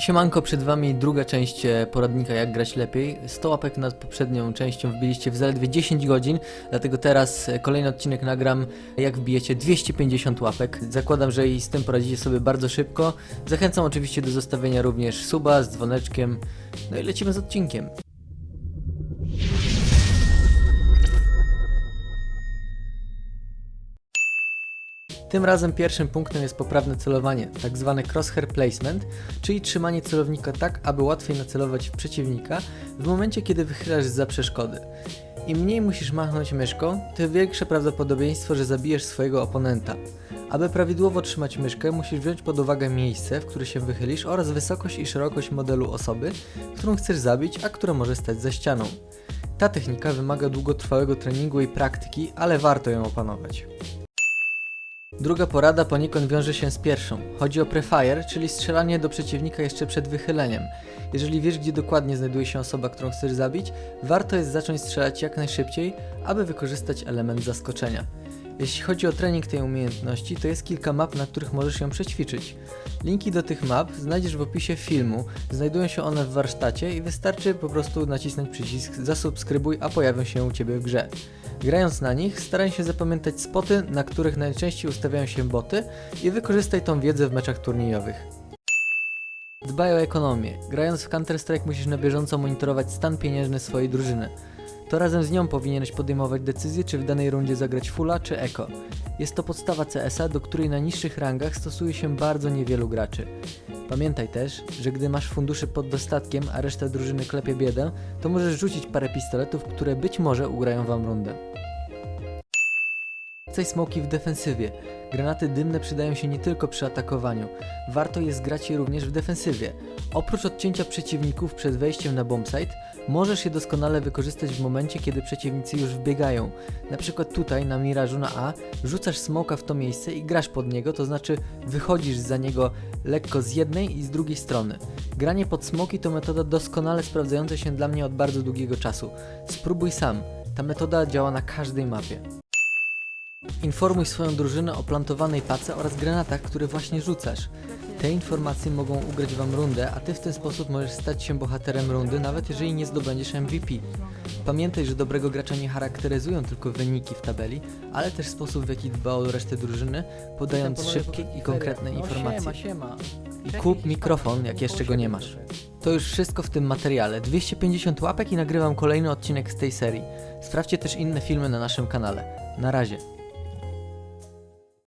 Siemanko, przed wami druga część e, poradnika jak grać lepiej. 100 łapek nad poprzednią częścią wbiliście w zaledwie 10 godzin, dlatego teraz e, kolejny odcinek nagram jak wbijecie 250 łapek. Zakładam, że i z tym poradzicie sobie bardzo szybko. Zachęcam oczywiście do zostawienia również suba z dzwoneczkiem. No i lecimy z odcinkiem. Tym razem pierwszym punktem jest poprawne celowanie, tak zwane crosshair placement, czyli trzymanie celownika tak, aby łatwiej nacelować w przeciwnika w momencie, kiedy wychylasz za przeszkody. Im mniej musisz machnąć myszką, tym większe prawdopodobieństwo, że zabijesz swojego oponenta. Aby prawidłowo trzymać myszkę, musisz wziąć pod uwagę miejsce, w które się wychylisz oraz wysokość i szerokość modelu osoby, którą chcesz zabić, a która może stać za ścianą. Ta technika wymaga długotrwałego treningu i praktyki, ale warto ją opanować. Druga porada poniekąd wiąże się z pierwszą. Chodzi o prefire, czyli strzelanie do przeciwnika jeszcze przed wychyleniem. Jeżeli wiesz, gdzie dokładnie znajduje się osoba, którą chcesz zabić, warto jest zacząć strzelać jak najszybciej, aby wykorzystać element zaskoczenia. Jeśli chodzi o trening tej umiejętności, to jest kilka map, na których możesz ją przećwiczyć. Linki do tych map znajdziesz w opisie filmu, znajdują się one w warsztacie i wystarczy po prostu nacisnąć przycisk zasubskrybuj, a pojawią się u Ciebie w grze. Grając na nich, staraj się zapamiętać spoty, na których najczęściej ustawiają się boty i wykorzystaj tą wiedzę w meczach turniejowych. Dbaj o ekonomię. Grając w Counter-Strike musisz na bieżąco monitorować stan pieniężny swojej drużyny. To razem z nią powinieneś podejmować decyzję, czy w danej rundzie zagrać fulla czy eko. Jest to podstawa CS-a, do której na niższych rangach stosuje się bardzo niewielu graczy. Pamiętaj też, że gdy masz funduszy pod dostatkiem, a reszta drużyny klepie biedę, to możesz rzucić parę pistoletów, które być może ugrają wam rundę. Chcesz smoki w defensywie. Granaty dymne przydają się nie tylko przy atakowaniu. Warto jest grać je również w defensywie. Oprócz odcięcia przeciwników przed wejściem na bombsite, możesz je doskonale wykorzystać w momencie, kiedy przeciwnicy już wbiegają. Na przykład tutaj na mirażu na A rzucasz smoka w to miejsce i grasz pod niego, to znaczy wychodzisz za niego lekko z jednej i z drugiej strony. Granie pod smoki to metoda doskonale sprawdzająca się dla mnie od bardzo długiego czasu. Spróbuj sam. Ta metoda działa na każdej mapie. Informuj swoją drużynę o plantowanej pace oraz granatach, które właśnie rzucasz. Te informacje mogą ugrać wam rundę, a ty w ten sposób możesz stać się bohaterem rundy, nawet jeżeli nie zdobędziesz MVP. Pamiętaj, że dobrego gracza nie charakteryzują tylko wyniki w tabeli, ale też sposób w jaki dba o resztę drużyny, podając szybkie i konkretne informacje. No, siema. I kup mikrofon, jak jeszcze go nie masz. To już wszystko w tym materiale. 250 łapek i nagrywam kolejny odcinek z tej serii. Sprawdźcie też inne filmy na naszym kanale. Na razie.